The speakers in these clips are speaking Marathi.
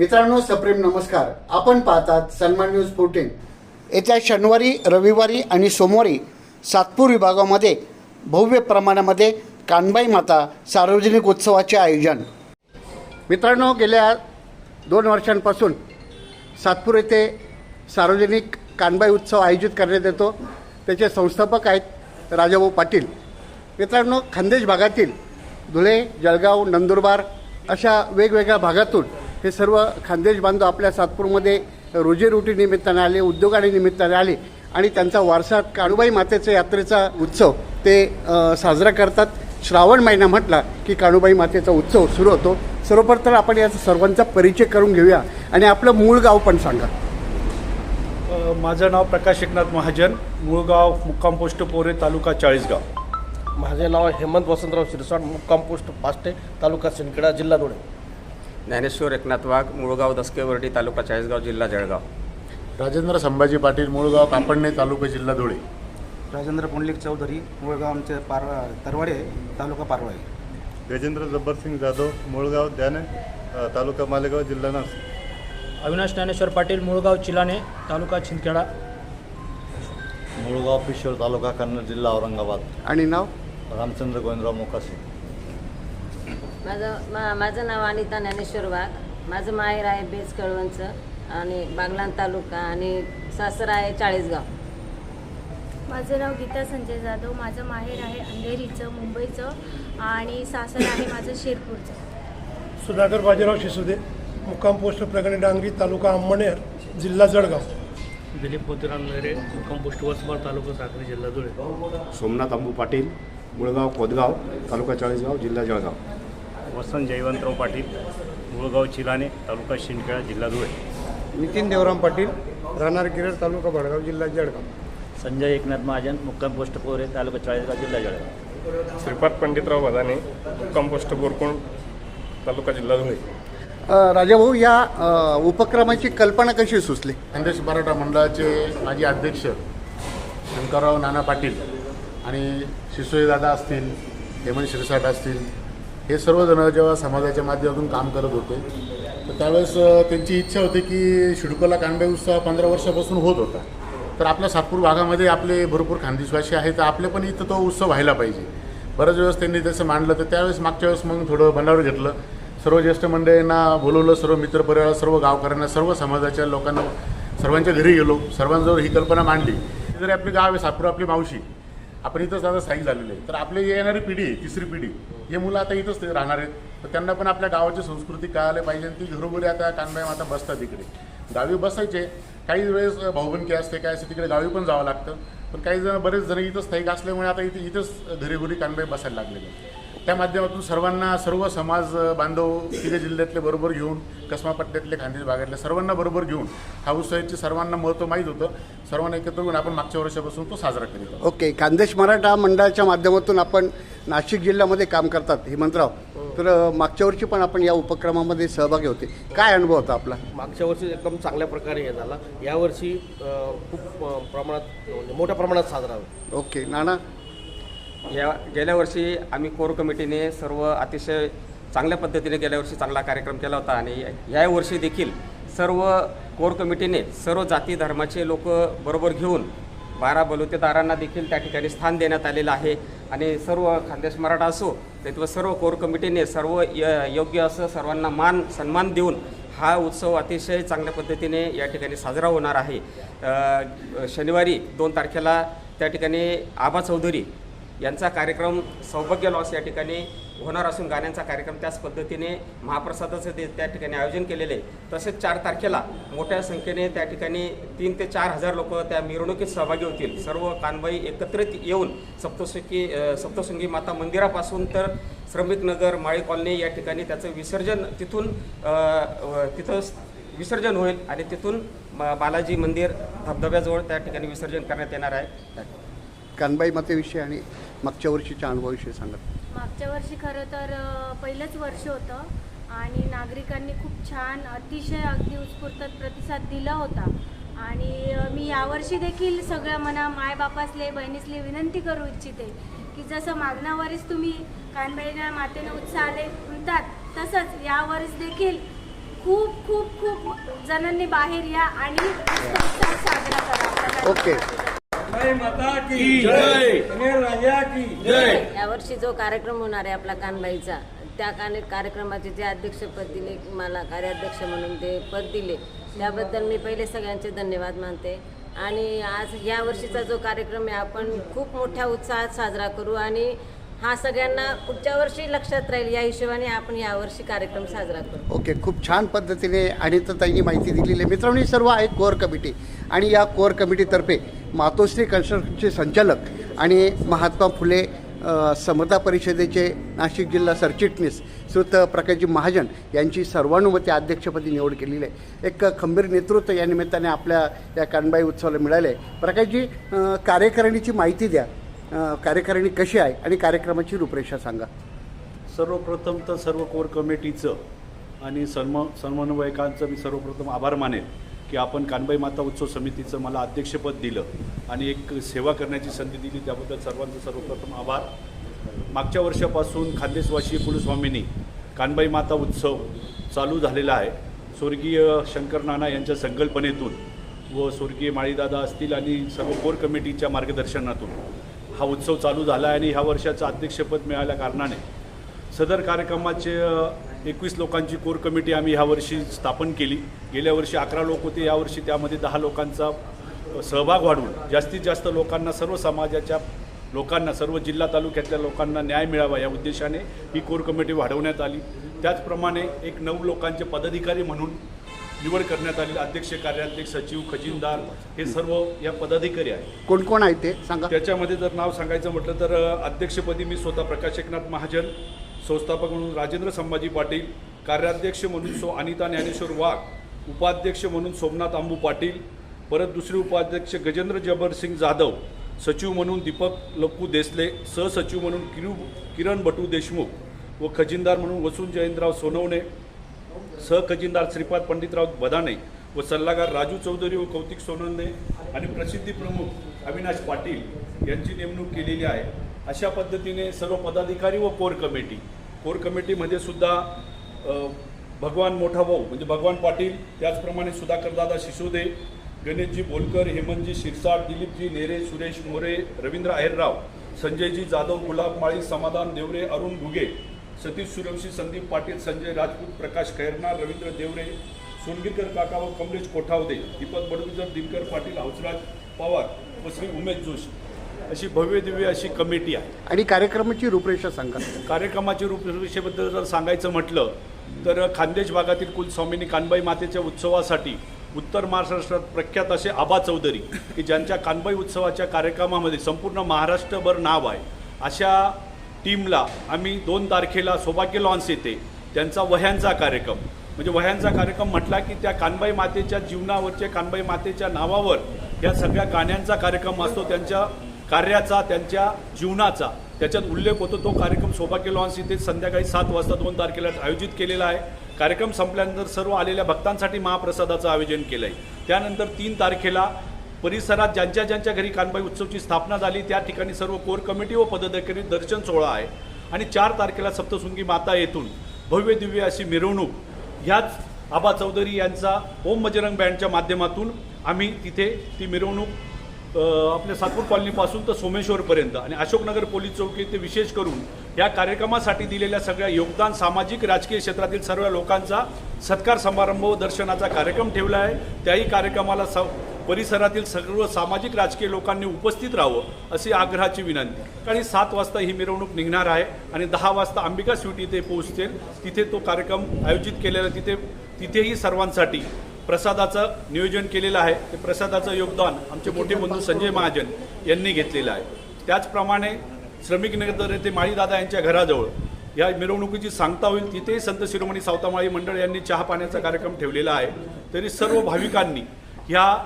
मित्रांनो सप्रेम नमस्कार. आपण पाहतात सन्मान न्यूज फोर्टीन येत्या शनिवारी रविवारी आणि सोमवारी सातपूर विभागामध्ये भव्य प्रमाणामध्ये कानबाई माता सार्वजनिक उत्सवाचे आयोजन. मित्रांनो गेल्या दोन वर्षांपासून सातपूर येथे सार्वजनिक कानबाई उत्सव आयोजित करण्यात येतो. त्याचे संस्थापक आहेत राजाभाऊ पाटील. मित्रांनो खानदेश भागातील धुळे जळगाव नंदुरबार अशा वेगवेगळ्या भागातून हे सर्व खानदेश बांधव आपल्या सातपूरमध्ये रोजीरोटी निमित्ताने आले उद्योगाने निमित्ताने आले आणि त्यांचा वारसा काणूबाई मातेच्या यात्रेचा उत्सव ते साजरा करतात. श्रावण महिना म्हटला की काणूबाई मातेचा उत्सव सुरू होतो. सर्वप्रथम आपण याचा सर्वांचा परिचय करून घेऊया आणि आपलं मूळ गाव पण सांगा. माझं नाव प्रकाश एकनाथ महाजन मूळगाव मुक्काम पोस्ट पोरे तालुका चाळीसगाव. माझे नाव हेमंत वसंतराव शिरसाट मुक्काम पोस्ट पास्टे तालुका सिंदखेडा जिल्हा धुळे. ज्ञानेश्वर एकनाथ वाघ मुळगाव दसकेवर्डी तालुका चाळीसगाव जिल्हा जळगाव. राजेंद्र संभाजी पाटील मूळगाव कापडणे तालुका जिल्हा धुळे. राजेंद्र पुंडलिक चौधरी मुळगाव आमचे पार तरवाडे तालुका पारवाई. गजेंद्र जब्बरसिंग जाधव मुळगाव द्याने अ, तालुका मालेगाव जिल्हा नाशिक. अविनाश ज्ञानेश्वर पाटील मुळगाव चिलाने तालुका छिंदखेडा. मुळगाव पिशोर तालुका कन्नड जिल्हा औरंगाबाद. आणि नाव? रामचंद्र गोविंदराव मोकाशी. माझं मा माझं नाव अनिता ज्ञानेश्वर वाघ. माझं माहेर आहे बेस कळवणचं आणि बागलाण तालुका आणि सासर आहे चाळीसगाव. माझं नाव गीता संजय जाधव. माझं माहेर आहे अंधेरीचं मुंबईचं आणि सासर आहे माझं शिरपूरचं. सुधाकर बाजीराव शिसुदे मुक्काम पोस्ट प्रगणी डांगरी तालुका अंमनेर जिल्हा जळगाव. दिलीप मोतीराम नेरे मुक्काम पोस्ट वसमत तालुका साक्री जिल्हा धुळे. सोमनाथ अंबू पाटील मुळगाव कोदगाव तालुका चाळीसगाव जिल्हा जळगाव. वसंत जयवंतराव पाटील मुळगाव चिलाने तालुका शिंदखेडा जिल्हा धुळे. नितीन देवराम पाटील राहणार गिरड तालुका भडगाव जिल्हा जळगाव. संजय एकनाथ महाजन मुक्काम पोस्ट पोरे तालुका चाळीसगाव जिल्हा जळगाव. श्रीपाद पंडितराव बदाने कंपोस्ट बोरकोण तालुका जिल्हा धुळे. राजाभाऊ या उपक्रमाची कल्पना कशी सुचली? खानदेश मराठा मंडळाचे माजी अध्यक्ष शंकरराव नाना पाटील आणि शिसोईदादा असतील हेमंत शिरसाट असतील हे सर्वजण जेव्हा समाजाच्या माध्यमातून काम करत होते तर त्यावेळेस त्यांची इच्छा होती की शिडकोला कांबे उत्सव पंधरा वर्षापासून होत होता. तर आपल्या सातपूर भागामध्ये आपले भरपूर खानदेशवासी आहेत तर आपले पण इथं तो उत्सव व्हायला पाहिजे. बऱ्याच वेळेस त्यांनी तसं मांडलं तर त्यावेळेस मागच्या वेळेस मग थोडं भंडावर घेतलं. सर्व ज्येष्ठ मंडळींना बोलवलं सर्व मित्रपरिवार सर्व गावकऱ्यांना सर्व समाजाच्या लोकांना सर्वांच्या घरी गेलो. सर्वांजवळ ही कल्पना मांडली. जरी आपली गाव आहे सातपूर आपली मावशी आपण इथंच आता स्थायिक झालेले आहे तर आपली येणारी पिढी आहे तिसरी पिढी हे मुलं आता इथंच ते राहणार आहेत. तर त्यांना पण आपल्या गावाची संस्कृती कळायला पाहिजे आणि ती घरोघरी आता कानबाई माता बसतात तिकडे गावी बसायचे. काही वेळेस भाऊबंदकी असते काय असते तिकडे गावी पण जावं लागतं. पण काही जण बरेच जण इथं स्थायिक असल्यामुळे आता इथे इथंच घरी घरी कानबाई बसायला लागलेले आहेत. त्या माध्यमातून सर्वांना सर्व समाज बांधव तिथे जिल्ह्यातले बरोबर घेऊन कसमा पट्ट्यातले खानदेश भागातले सर्वांना बरोबर घेऊन हा उत्सवाचे सर्वांना महत्त्व माहीत होतं. सर्वांना एकत्र येऊन आपण मागच्या वर्षापासून तो साजरा करीत ओके खानदेश मराठा मंडळाच्या माध्यमातून आपण नाशिक जिल्ह्यामध्ये काम करतात हेमंतराव. तर अ, मागच्या वर्षी पण आपण या उपक्रमामध्ये सहभागी होते. काय अनुभव होता आपला? मागच्या वर्षी एकदम चांगल्या प्रकारे हे झाला. यावर्षी खूप प्रमाणात म्हणजे मोठ्या प्रमाणात साजरा होईल. ओके नाना? या गेल्या वर्षी आम्ही कोर कमिटीने सर्व अतिशय चांगल्या पद्धतीने गेल्या वर्षी चांगला कार्यक्रम केला होता आणि या वर्षी देखील सर्व कोर कमिटीने सर्व जाती धर्माचे लोक बरोबर घेऊन बारा बलुतेदारांना देखील त्या ठिकाणी स्थान देण्यात आलेलं आहे. आणि सर्व खानदेश मराठा असो किंवा सर्व कोर कमिटीने सर्व य योग्य असं सर्वांना मान सन्मान देऊन हा उत्सव अतिशय चांगल्या पद्धतीने या ठिकाणी साजरा होणार आहे. शनिवारी दोन तारखेला त्या ठिकाणी आबा चौधरी यांचा कार्यक्रम सौभाग्य लॉस या ठिकाणी होणार असून गाण्यांचा कार्यक्रम त्याच पद्धतीने महाप्रसादाचं ते त्या ठिकाणी आयोजन केलेले आहे. तसेच चार तारखेला मोठ्या संख्येने त्या ठिकाणी तीन ते चार हजार लोक त्या मिरवणुकीत सहभागी होतील. सर्व कानबाई एकत्रित येऊन सप्तशृंगी सप्तशृंगी माता मंदिरापासून तर श्रमिक नगर माळी कॉलनी या ठिकाणी त्याचं विसर्जन तिथून तिथं विसर्जन होईल आणि तिथून बालाजी मंदिर धबधब्याजवळ त्या ठिकाणी विसर्जन करण्यात येणार आहे. कानबाई मातेविषयी आणि मागच्या वर्षीच्या अनुभवाविषयी सांगा मागच्या वर्षी खरं तर अ, पहिलंच वर्ष होतं आणि नागरिकांनी खूप छान अतिशय अगदी उत्स्फूर्त प्रतिसाद दिला होता. आणि अ, मी यावर्षी देखील सगळ्या मना मायबापासले बहिणीसले विनंती करू इच्छिते की जसं मागण्या वर्षीच तुम्ही कानबाईच्या मातेनं उत्साह आले म्हणतात तसंच यावर्षी देखील खूप खूप खूप जणांनी बाहेर या आणि उत्सव साजरा करा. ओके. यावर्षी जो कार्यक्रम होणार आहे आपला कानबाईचा त्या काने कार्यक्रमाचे जे अध्यक्षपद दिले मला कार्याध्यक्ष म्हणून ते पद दिले त्याबद्दल मी पहिले सगळ्यांचे धन्यवाद मानते. आणि आज या वर्षीचा जो कार्यक्रम आहे आपण खूप मोठ्या उत्साहात साजरा करू आणि हा सगळ्यांना पुढच्या वर्षी लक्षात राहील या हिशोबाने आपण यावर्षी कार्यक्रम साजरा करू. ओके खूप छान पद्धतीने अनिताताईंनी माहिती दिलेली आहे. मित्रांनो सर्व आहे कोअर कमिटी. आणि या कोअर कमिटीतर्फे मातोश्री कन्स्ट्रक्शनचे संचालक आणि महात्मा फुले समता परिषदेचे नाशिक जिल्हा सरचिटणीस श्रुत प्रकाशजी महाजन यांची सर्वानुमते अध्यक्षपदी निवड केलेली आहे. एक खंबीर नेतृत्व या निमित्ताने आपल्या या कानबाई उत्सवाला मिळाले. आहे प्रकाशजी कार्यकारिणीची माहिती द्या. कार्यकारिणी कशी आहे आणि कार्यक्रमाची रूपरेषा सांगा. सर्वप्रथम तर सर्व कोर कमिटीचं आणि सन्म समन्वयकांचं मी सर्वप्रथम आभार मानेन. की आपण कानबाई माता उत्सव समितीचं मला अध्यक्षपद दिलं आणि एक सेवा करण्याची संधी दिली त्याबद्दल सर्वांचं सर्वप्रथम आभार. मागच्या वर्षापासून खानदेशवासी कुलस्वामींनी कानबाई माता उत्सव चालू झालेला आहे. स्वर्गीय शंकर नाना यांच्या संकल्पनेतून व स्वर्गीय माळीदादा असतील आणि सर्व कोर कमिटीच्या मार्गदर्शनातून हा उत्सव चालू झाला आहे आणि ह्या वर्षाचं अध्यक्षपद मिळाल्या कारणाने सदर कार्यक्रमाचे एकवीस लोकांची कोर कमिटी आम्ही ह्यावर्षी स्थापन केली. गेल्या वर्षी अकरा लोक होते यावर्षी त्यामध्ये दहा लोकांचा सहभाग वाढवून जास्तीत जास्त लोकांना सर्व समाजाच्या लोकांना सर्व जिल्हा तालुक्यातल्या लोकांना न्याय मिळावा या उद्देशाने ही कोर कमिटी वाढवण्यात आली. त्याचप्रमाणे एक नऊ लोकांचे पदाधिकारी म्हणून निवड करण्यात आली. अध्यक्ष कार्याध्यक्ष सचिव खजिनदार हे सर्व या पदाधिकारी आहेत. कोण कोण आहे ते सांगा? त्याच्यामध्ये जर नाव सांगायचं म्हटलं तर अध्यक्षपदी मी स्वतः प्रकाश एकनाथ महाजन संस्थापक म्हणून राजेंद्र संभाजी पाटील कार्याध्यक्ष म्हणून सो अनिता ज्ञानेश्वर वाघ उपाध्यक्ष म्हणून सोमनाथ आंबू पाटील परत दुसरे उपाध्यक्ष गजेंद्र जबरसिंग जाधव सचिव म्हणून दीपक लप्पू देसले सहसचिव म्हणून किरू किरण बटू देशमुख व खजिनदार म्हणून वसुंत जयंतराव सोनवणे सहखजिनदार श्रीपाद पंडितराव बदाणे व सल्लागार राजू चौधरी व कौतिक सोनवणे आणि प्रसिद्धी प्रमुख अविनाश पाटील यांची नेमणूक केलेली आहे. अशा पद्धतीने सर्व पदाधिकारी व कोर कमिटी. कोर कमिटीमध्ये सुद्धा भगवान मोठा भाऊ म्हणजे भगवान पाटील त्याचप्रमाणे सुधाकरदादा शिशोदे गणेशजी बोलकर हेमंतजी शिरसाट दिलीपजी नेरे सुरेश मोरे रवींद्र आहेरराव संजयजी जाधव गुलाब माळी समाधान देवरे अरुण घुगे सतीश सूर्यवंशी संदीप पाटील संजय राजपूत प्रकाश खैरनार रवींद्र देवरे सोनगीरकर काका व कमलेश कोठावदे दीपक बडगुजर दिनकर पाटील हंसराज पवार व श्री उमेश जोशी. अशी भव्य दिव्य अशी कमिटी आहे. आणि कार्यक्रमाची रूपरेषा सांगा. कार्यक्रमाची रूपरेषेबद्दल जर सांगायचं म्हटलं तर खानदेश भागातील कुलस्वामिनी कानबाई मातेच्या उत्सवासाठी उत्तर महाराष्ट्रात प्रख्यात असे आबा चौधरी की ज्यांच्या कानबाई उत्सवाच्या कार्यक्रमामध्ये संपूर्ण महाराष्ट्रभर नाव आहे. अशा टीमला आम्ही दोन तारखेला सौभाग्य लॉन्स येते. त्यांचा वह्यांचा कार्यक्रम. म्हणजे वह्यांचा कार्यक्रम म्हटला की त्या कानबाई मातेच्या जीवनावरच्या कानबाई मातेच्या नावावर या सगळ्या गाण्यांचा कार्यक्रम असतो. त्यांच्या कार्याचा त्यांच्या जीवनाचा त्याच्यात उल्लेख होतो तो कार्यक्रम सौभाग्य लॉन्स इथे संध्याकाळी सात वाजता दोन तारखेला आयोजित केलेला आहे. कार्यक्रम संपल्यानंतर सर्व आलेल्या भक्तांसाठी महाप्रसादाचं आयोजन केलं आहे त्यानंतर तीन तारखेला परिसरात ज्यांच्या ज्यांच्या घरी कानबाई उत्सवची स्थापना झाली त्या ठिकाणी सर्व कोर कमिटी व पदाधिकारी दर्शन सोहळा आहे. आणि चार तारखेला सप्तशृंगी माता येथून भव्य दिव्य अशी मिरवणूक ह्याच आबा चौधरी यांचा ओम बजरंग बँडच्या माध्यमातून आम्ही तिथे ती मिरवणूक आपल्या सातपूर कॉलनीपासून तर सोमेश्वरपर्यंत. आणि अशोकनगर पोलीस चौकी ते विशेष करून या कार्यक्रमासाठी दिलेल्या सगळ्या योगदान सामाजिक राजकीय क्षेत्रातील सर्व लोकांचा सत्कार समारंभ व दर्शनाचा कार्यक्रम ठेवला आहे. त्याही कार्यक्रमाला स परिसरातील सर्व सामाजिक राजकीय लोकांनी उपस्थित राहावं अशी आग्रहाची विनंती. कारण सात वाजता ही मिरवणूक निघणार आहे आणि दहा वाजता अंबिका स्वीट इथे पोहोचते तिथे तो कार्यक्रम आयोजित केलेला तिथे तिथेही सर्वांसाठी प्रसादाचं नियोजन केलेलं आहे. ते प्रसादाचं योगदान आमचे मोठे बंधू संजय महाजन यांनी घेतलेलं आहे. त्याचप्रमाणे श्रमिक नगर येथे माळीदादा यांच्या घराजवळ या मिरवणुकीची सांगता होईल तिथेही संत शिरोमणी सावतामाळी मंडळ यांनी चहा पाण्याचा कार्यक्रम ठेवलेला आहे. तरी सर्व भाविकांनी ह्या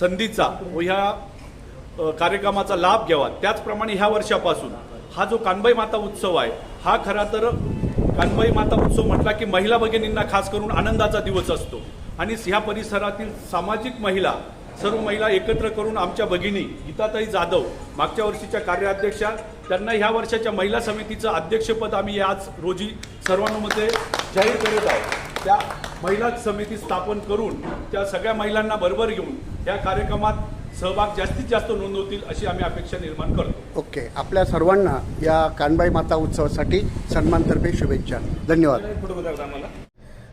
संधीचा व ह्या कार्यक्रमाचा लाभ घ्यावा. त्याचप्रमाणे ह्या वर्षापासून हा जो कानबाई माता उत्सव आहे हा खरा तर कानबाई माता उत्सव म्हटला की महिला भगिनींना खास करून आनंदाचा दिवस असतो. आणि ह्या परिसरातील सामाजिक महिला सर्व महिला एकत्र करून आमच्या भगिनी गीताताई जाधव मागच्या वर्षीच्या कार्याध्यक्षा त्यांना ह्या वर्षाच्या महिला समितीचं अध्यक्षपद आम्ही आज रोजी सर्वांमध्ये जाहीर करत आहोत. त्या महिला समिती स्थापन करून त्या सगळ्या महिलांना बरोबर घेऊन या कार्यक्रमात सहभाग जास्तीत जास्त नोंदवतील अशी आम्ही अपेक्षा निर्माण करतो. ओके. आपल्या सर्वांना या कानबाई माता उत्सवासाठी सन्मानतर्फे शुभेच्छा. धन्यवाद.